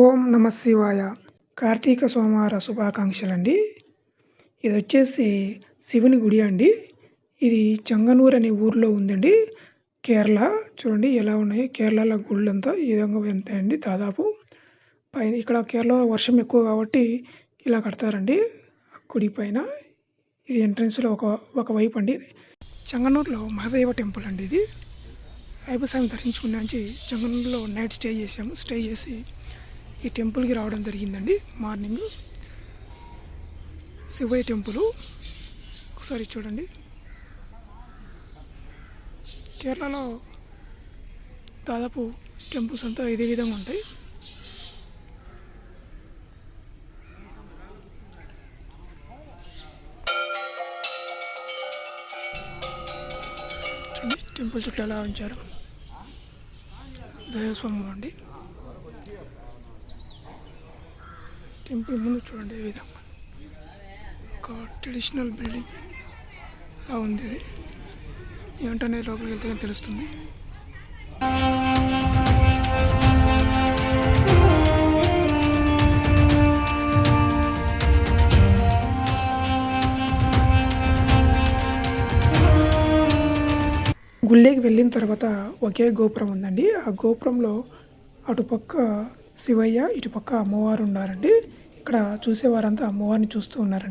ఓం నమ శివాయ. కార్తీక సోమవార శుభాకాంక్షలండి. ఇది వచ్చేసి శివుని గుడి అండి. ఇది చంగనూరు అనే ఊర్లో ఉందండి. కేరళ. చూడండి ఎలా ఉన్నాయి. కేరళలో గుళ్ళంతా ఈ విధంగా ఉంటాయండి దాదాపు. పైన ఇక్కడ కేరళలో వర్షం ఎక్కువ కాబట్టి ఇలా కడతారండి. గుడి పైన. ఇది ఎంట్రన్స్లో ఒక ఒక వైపు అండి. చంగనూరులో మహదేవ టెంపుల్ అండి ఇది. అయ్యప్ప స్వామి దర్శించుకున్నాంచి చంగనూరులో నైట్ స్టే చేసాము స్టే చేసి ఈ టెంపుల్కి రావడం జరిగిందండి. Morning Shivayya temple. ఒకసారి చూడండి. కేరళలో దాదాపు టెంపుల్స్ అంతా ఇదే విధంగా ఉంటాయి. టెంపుల్ చుట్టూ ఎలా ఉంచారు. దేవస్వామి అండి. టెంపుల్ ముందు చూడండి ఈ విధంగా ఒక ట్రెడిషనల్ బిల్డింగ్ లా ఉంది ఇది. ఏంటనే లోపలికి వెళ్తే తెలుస్తుంది. గుళ్ళేకి వెళ్ళిన తర్వాత ఒకే గోపురం ఉందండి. ఆ గోపురంలో అటుపక్క శివయ్య ఇటుపక్క అమ్మవారు ఉన్నారండి. ఇక్కడ చూసేవారంతా అమ్మవారిని చూస్తూ ఉన్నారండి.